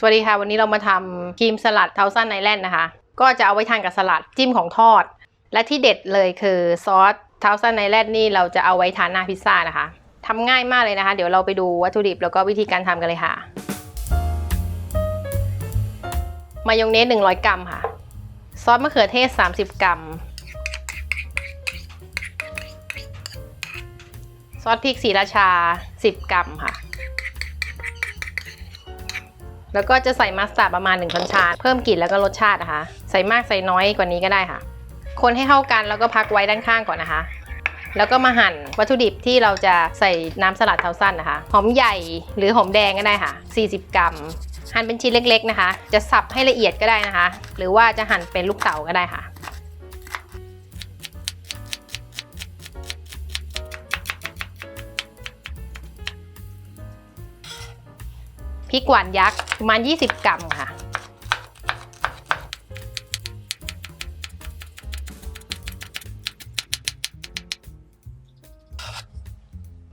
สวัสดีค่ะ วันนี้เรามาทำครีมสลัดเทาซันไอแลนด์นะคะ ก็จะเอาไว้ทานกับสลัดจิ้มของทอด และที่เด็ดเลยคือซอสเทาซันไอแลนด์นี่เราจะเอาไว้ทานหน้าพิซซ่านะคะทำง่ายมากเลยนะคะ เดี๋ยวเราไปดูวัตถุดิบแล้วก็วิธีการทำกันเลยค่ะ มายองเนส 100 กรัมค่ะ ซอสมะเขือเทศ 30 กรัม ซอสพริกสีราชา 10 กรัมค่ะ แล้วก็จะใส่มัสตาร์ดประมาณ1ช้อนชาเพิ่มกลิ่นแล้วก็รสชาตินะคะ ใส่มากใส่น้อยกว่านี้ก็ได้ค่ะ คนให้เข้ากันแล้วก็พักไว้ด้านข้างก่อนนะคะ แล้วก็มาหั่นวัตถุดิบที่เราจะใส่น้ำสลัดเทาสั้นนะคะ หอมใหญ่หรือหอมแดงก็ได้ค่ะ 40 กรัม หั่นเป็นชิ้นเล็กๆนะคะ จะสับให้ละเอียดก็ได้นะคะ หรือว่าจะหั่นเป็นลูกเต๋าก็ได้ค่ะ ริกหวานยักษ์ประมาณ 20 กรัมค่ะ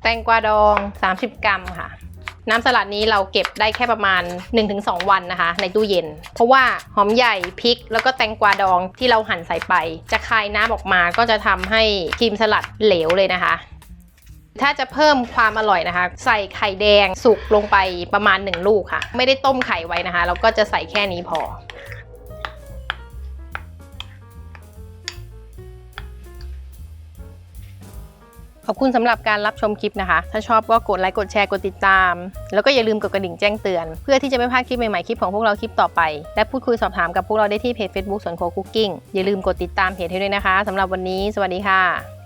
แตงกวาดอง 30 กรัมค่ะ น้ำสลัดนี้เราเก็บได้แค่ประมาณ 1-2 วันนะคะ ในตู้เย็น เพราะว่าหอมใหญ่พริก แล้วก็แตงกวาดองที่เราหั่นใส่ไป จะคายน้ำออกมาก็จะทำให้ครีมสลัดเหลวเลยนะคะ ถ้าจะเพิ่มความอร่อยนะคะ ใส่ไข่แดงสุกลงไปประมาณ 1 ลูกค่ะ ไม่ได้ต้มไข่ไว้นะคะเราก็จะใส่แค่นี้พอ ขอบคุณสำหรับการรับชมคลิปนะคะ ถ้าชอบก็กดไลค์กดแชร์กดติดตาม แล้วก็อย่าลืมกดกระดิ่งแจ้งเตือน เพื่อที่จะไม่พลาดคลิปใหม่ๆคลิปของพวกเราคลิปต่อไป และพูดคุยสอบถามกับพวกเราได้ที่เพจ Facebook สวนโคคุกกิ้งอย่าลืมกดติดตามเพจให้ด้วยนะคะสำหรับวันนี้ สวัสดีค่ะ